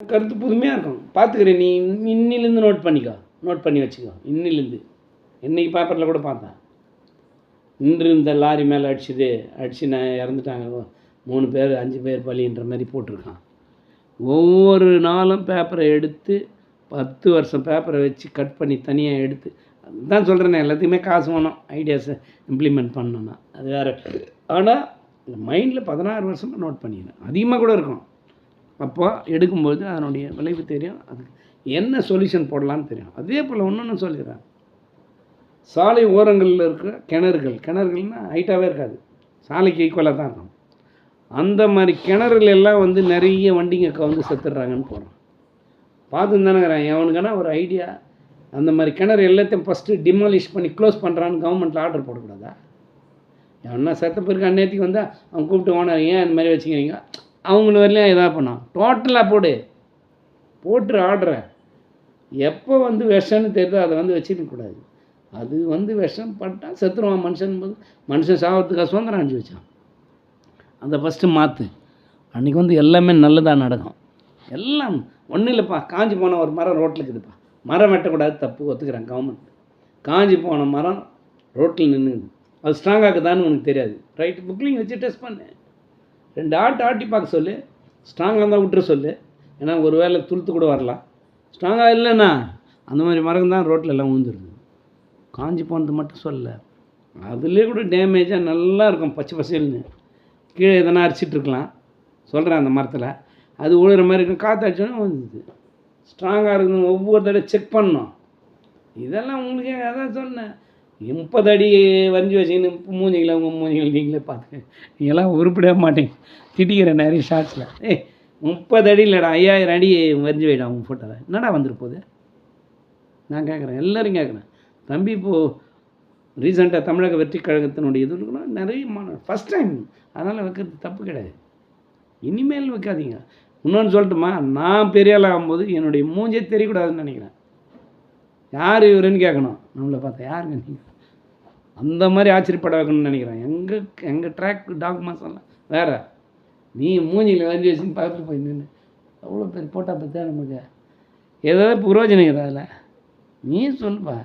கருத்து புதுமையாக இருக்கும் பார்த்துக்கிறேன் நீ இன்னிலேருந்து நோட் பண்ணிக்கோ. நோட் பண்ணி வச்சுக்கோ. இன்னிலேருந்து. இன்றைக்கி பேப்பரில் கூட பார்த்தேன். இன்று இந்த லாரி மேலே அடிச்சுது. அடிச்சு நான் இறந்துட்டாங்க. மூணு பேர் அஞ்சு பேர் பலின்ற மாதிரி போட்டிருக்கான். ஒவ்வொரு நாளும் பேப்பரை எடுத்து பத்து வருஷம் பேப்பரை வச்சு கட் பண்ணி தனியாக எடுத்து அதுதான் சொல்கிறேனே எல்லாத்துக்குமே காசு வேணும். ஐடியாஸை இம்ப்ளிமெண்ட் பண்ணணும்னா. அது வேறு. ஆனால் இந்த மைண்டில் பதினாறு வருஷமாக நோட் பண்ணிடுறேன் அதிகமாக கூட இருக்கும் அப்போ எடுக்கும்போது அதனுடைய விளைவு தெரியும். அது என்ன சொல்யூஷன் போடலான்னு தெரியும். அதே போல் ஒன்று சொல்லிடுறேன். சாலை ஓரங்களில் இருக்கிற கிணறுகள் கிணறுகள்னால் ஹைட்டாகவே இருக்காது. சாலைக்கு ஈக்குவலாக தான் இருக்கும். அந்த மாதிரி கிணறுல எல்லாம் வந்து நிறைய வண்டிங்க கவுந்து செத்துடுறாங்கன்னு போகிறோம் பார்த்து தானேங்கிறேன் எவனுக்கான ஒரு ஐடியா அந்த மாதிரி கிணறு எல்லாத்தையும் ஃபஸ்ட்டு டிமாலிஷ் பண்ணி க்ளோஸ் பண்ணுறான்னு கவர்மெண்ட்டில் ஆர்டர் போடக்கூடாதா? எவனா செத்த பிறகு அந்நேரத்துக்கு வந்தால் அவன் கூப்பிட்டு ஓனர் ஏன் இந்த மாதிரி வச்சுக்கிறீங்க? அவங்கள வரலையும் இதாக பண்ணான். டோட்டலாக போடு. போட்டு ஆடுற. எப்போ வந்து விஷம்னு தெரியுதோ அதை வந்து வச்சுக்க கூடாது. அது வந்து விஷம் பட்டால் செத்துருவான் மனுஷன் போது. மனுஷன் சாகிறதுக்காக சுதந்திரம் அனுப்பிச்சு வச்சான். அதை ஃபஸ்ட்டு மாற்று அன்றைக்கி வந்து எல்லாமே நல்லதாக நடக்கும். எல்லாம் ஒன்றும் இல்லைப்பா. காஞ்சி போன ஒரு மரம் ரோட்டில் இருக்குதுப்பா. மரம் வெட்டக்கூடாது தப்பு. ஒத்துக்கிறான் கவர்மெண்ட் காஞ்சி போன மரம் ரோட்டில் நின்றுது அது ஸ்ட்ராங்காக இருக்குதான்னு உனக்கு தெரியாது. ரைட் புக்லிங் வச்சு டெஸ்ட் பண்ணு. ரெண்டு ஆட்டு ஆட்டி பார்க்க சொல்லு. ஸ்ட்ராங்காக இருந்தால் விட்டுற சொல்லு. ஏன்னா ஒரு வேளை துளுத்து கூட வரலாம். ஸ்ட்ராங்காக இல்லைண்ணா அந்த மாதிரி மரம் தான் ரோட்டில் எல்லாம் விழுந்துருது காஞ்சி போனது மட்டும் சொல்ல அதுலேயே கூட டேமேஜாக நல்லா இருக்கும் பச்சை பசேல்னு. கீழே எதனா அரிச்சிட்டு இருக்கலாம். சொல்கிறேன் அந்த மரத்தில். அது உழுற மாதிரி இருக்கும். காற்று அடிச்சோன்னே வந்துது ஸ்ட்ராங்காக இருக்கணும் ஒவ்வொரு தடவை செக் பண்ணோம் இதெல்லாம் உங்களுக்கு அதான் சொன்னேன். முப்பது அடி வரைஞ்சி வச்சிங்கன்னு மூஞ்சிங்களா உங்கள் மூஞ்சிகள் நீங்களே பார்த்துக்க. நீங்களாம் உருப்பிடவே மாட்டீங்க. திட்டிக்கிறேன் நிறைய ஷார்ட்ஸில் ஏய் முப்பது அடி இல்லைடா ஐயாயிரம் அடி வரைஞ்சி வைடா உங்கள் ஃபோட்டோவை என்னடா வந்துரு நான் கேட்குறேன் எல்லோரும் கேட்குறேன் தம்பி இப்போது ரீசெண்டாக தமிழக வெற்றி கழகத்தினுடைய இது நிறைய மாணவர் ஃபஸ்ட் டைம் அதனால் வைக்கிறது தப்பு கிடையாது. இனிமேல் வைக்காதீங்க. இன்னொன்று சொல்லட்டுமா? நான் பெரியாள் ஆகும்போது என்னுடைய மூஞ்சே தெரியக்கூடாதுன்னு நினைக்கிறேன். யார் இவருன்னு கேட்கணும். நம்மளை பார்த்தா யாருங்க நீங்கள் அந்த மாதிரி ஆச்சரியப்பட வைக்கணும்னு நினைக்கிறேன். எங்கள் எங்கள் ட்ராக் டாக்குமெண்ட்ஸ் எல்லாம் வேறு. நீ மூஞ்சியில் வரைஞ்சி வச்சுன்னு பக்கத்தில் போய் நின்று அவ்வளோ பேர் போட்டால் பார்த்தா நமக்கு ஏதாவது புரோஜனம் இருக்குது அதில். நீ சொல்லுப்பா.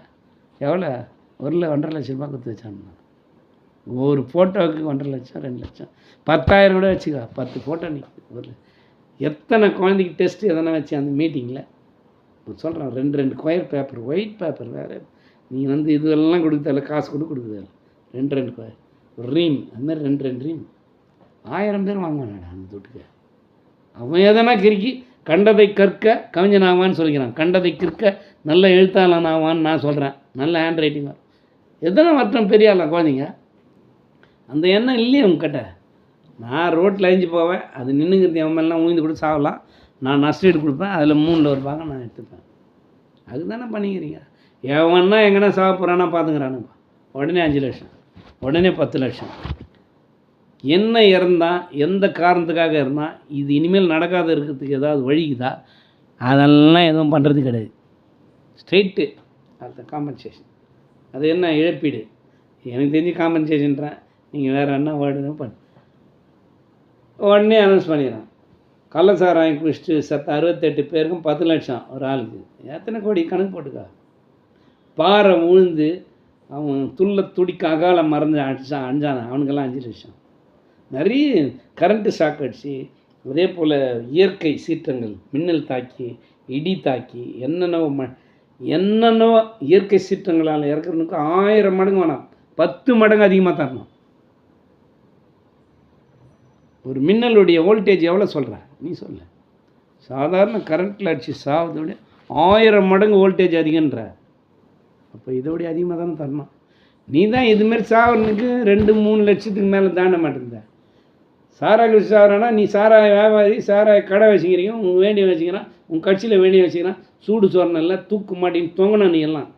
எவ்வளோ? ஒரு ஒன்றரை லட்ச ரூபாய் கொடுத்து வச்சான். ஒரு ஃபோட்டோவுக்கு ஒன்றரை லட்சம் ரெண்டு லட்சம். பத்தாயிரம் கூட வச்சுக்கோ. பத்து ஃபோட்டோ நீ. ஒரு எத்தனை குழந்தைக்கு டெஸ்ட் எதனா வச்சு அந்த மீட்டிங்கில் சொல்கிறேன் ரெண்டு ரெண்டு கொயர் பேப்பர் ஒயிட் பேப்பர் வேறு. நீ வந்து இதெல்லாம் கொடுக்குறதில்ல காசு கூட கொடுக்குறதில்ல ரெண்டு ரெண்டு கொயர் ஒரு ரீம் அதுமாதிரி ரெண்டு ரெண்டு ரீம். ஆயிரம் பேர் வாங்குவானடா அந்த துட்டுக்கு. அவன் எதனா கிறுக்கி கண்டதை கற்க கவிஞன் ஆவான்னு சொல்லிக்கிறான். கண்டதை கிற்க நல்ல எழுத்தாளன் ஆவான்னு நான் சொல்கிறேன் நல்ல ஹேண்ட் ரைட்டிங் வரும் எத்தனை வருஷம் பெரிய ஆளா குழந்தைங்க? அந்த எண்ணம் இல்லையே உங்ககிட்ட நான் ரோட்டில் அழிஞ்சு போவேன். அது நின்றுங்கிறது அவன் மேலாம் ஊய்ந்து கூட சாகலாம் நான் நஷ்டீடு கொடுப்பேன் அதில் மூணில் ஒரு பாகம் நான் எடுத்துப்பேன். அதுதானே பண்ணிக்கிறீங்க? எவன்னா எங்கன்னா சாப்பிட்றானா பார்த்துக்கிறானுப்பா உடனே அஞ்சு லட்சம் உடனே பத்து லட்சம். என்ன இறந்தான் எந்த காரணத்துக்காக இருந்தால் இது இனிமேல் நடக்காத இருக்கிறதுக்கு ஏதாவது வழிக்குதா அதெல்லாம் எதுவும் பண்ணுறது கிடையாது. ஸ்ட்ரெயிட்டு அடுத்த காம்பன்சேஷன் அது என்ன இழப்பீடு? எனக்கு தெரிஞ்சு காம்பன்சேஷன்றேன் நீங்கள் வேறு என்ன வேர்டு பண்ணு. உடனே அனௌன்ஸ் பண்ணிடுறேன் கள்ளசாராயம் குடிச்சிட்டு சத்த அறுபத்தெட்டு பேருக்கும் பத்து லட்சம் ஒரு ஆளுக்கு. எத்தனை கோடி கணக்கு போட்டுக்கா? பாறை உழுந்து அவன் துள்ள துடிக்க அகால மறந்து அடிச்சான்? அஞ்சான் அவனுக்கெல்லாம் அஞ்சு லட்சம். நிறைய கரண்ட்டு ஷாக் அடிச்சு அதே போல் இயற்கை சீற்றங்கள் மின்னல் தாக்கி இடி தாக்கி என்னென்னவோ ம என்னென்னவோ இயற்கை சீற்றங்களால் இறக்குறதுக்கு ஆயிரம் மடங்கு வேணாம். பத்து மடங்கு அதிகமாக தரணும். ஒரு மின்னலுடைய வோல்டேஜ் எவ்வளோ சொல்கிற நீ சொல்ல. சாதாரண கரண்ட்டில் அடித்து சாவதோட ஆயிரம் மடங்கு வோல்டேஜ் அதிகன்ற அப்போ இதோடைய அதிகமாக தானே தரணும். நீ தான் இதுமாரி சாவறனுக்கு ரெண்டு மூணு லட்சத்துக்கு மேலே தாண்ட மாட்டேங்க சாராய் குடிச்சு சாவறானா நீ சாராய வியாபாரி சாராய கடை வச்சுக்கிறீங்க உன் வேண்டிய வச்சுக்கிறான் உன் கட்சியில் வேண்டிய வச்சுக்கிறான். சூடு சோறனில்ல தூக்கு மாட்டின்னு தொங்கணும் நீ எல்லாம்.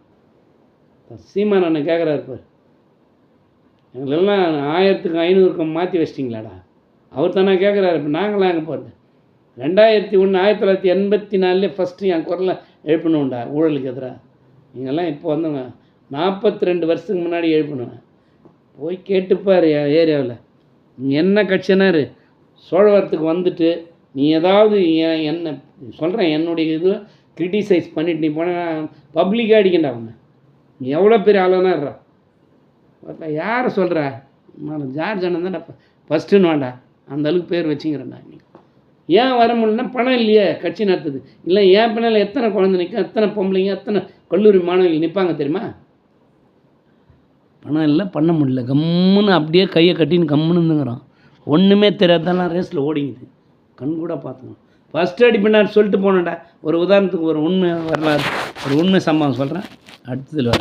சீமான் அண்ணன் கேட்குறாரு பாரு. எங்களெல்லாம் ஆயிரத்துக்கு ஐநூறுக்கு மாற்றி வச்சிட்டிங்களாடா. அவர் தானே கேட்குறாரு இப்போ நாங்களாம் அங்கே போகிறது ரெண்டாயிரத்தி ஒன்று ஆயிரத்தி தொள்ளாயிரத்தி எண்பத்தி நாலுலேயே ஃபஸ்ட்டு என் குரலை எழுப்பணும்டா ஊழலுக்கு எதிராக நீங்கள்லாம் இப்போ வந்தவங்க நாற்பத்தி ரெண்டு வருஷத்துக்கு முன்னாடி எழுப்பணும் போய் கேட்டுப்பார் என் ஏரியாவில். நீ என்ன கட்சினாரு சோழவரத்துக்கு வந்துட்டு நீ ஏதாவது என் என்ன சொல்கிறேன் என்னுடைய இது கிரிட்டிசைஸ் பண்ணிட்டு நீ போனால் பப்ளிக்காக அடிக்கண்டா அவனை நீ எவ்வளோ பெரிய ஆளுனா இருறா யாரை சொல்கிற நான் ஜார்ஜ் அண்ணன் தான் ஃபஸ்ட்டுன்னு வேண்டா. அந்த அளவுக்கு பேர் வச்சுங்கிறேன்டா நீ ஏன் வர முடியலன்னா பணம் இல்லையே கட்சி நடத்துது. இல்லை ஏன் பின்னால் எத்தனை குழந்தை நிற்கும் எத்தனை பொம்பளைங்க எத்தனை கல்லூரி மாணவிகள் நிற்பாங்க தெரியுமா? பணம் இல்லை பண்ண முடியல. கம்முன்னு அப்படியே கையை கட்டின்னு கம்முன்னு இருந்துங்கிறான். ஒன்றுமே தெரியாதெல்லாம் ரேஸில் ஓடிங்குது கண் கூட பார்த்துக்கணும். ஃபஸ்ட்டு அடி பின்னாடி சொல்லிட்டு போனேன்டா. ஒரு உதாரணத்துக்கு ஒரு உண்மை வரலாறு ஒரு உண்மை சம்பவம் சொல்கிறேன் அடுத்ததில் வரேன்.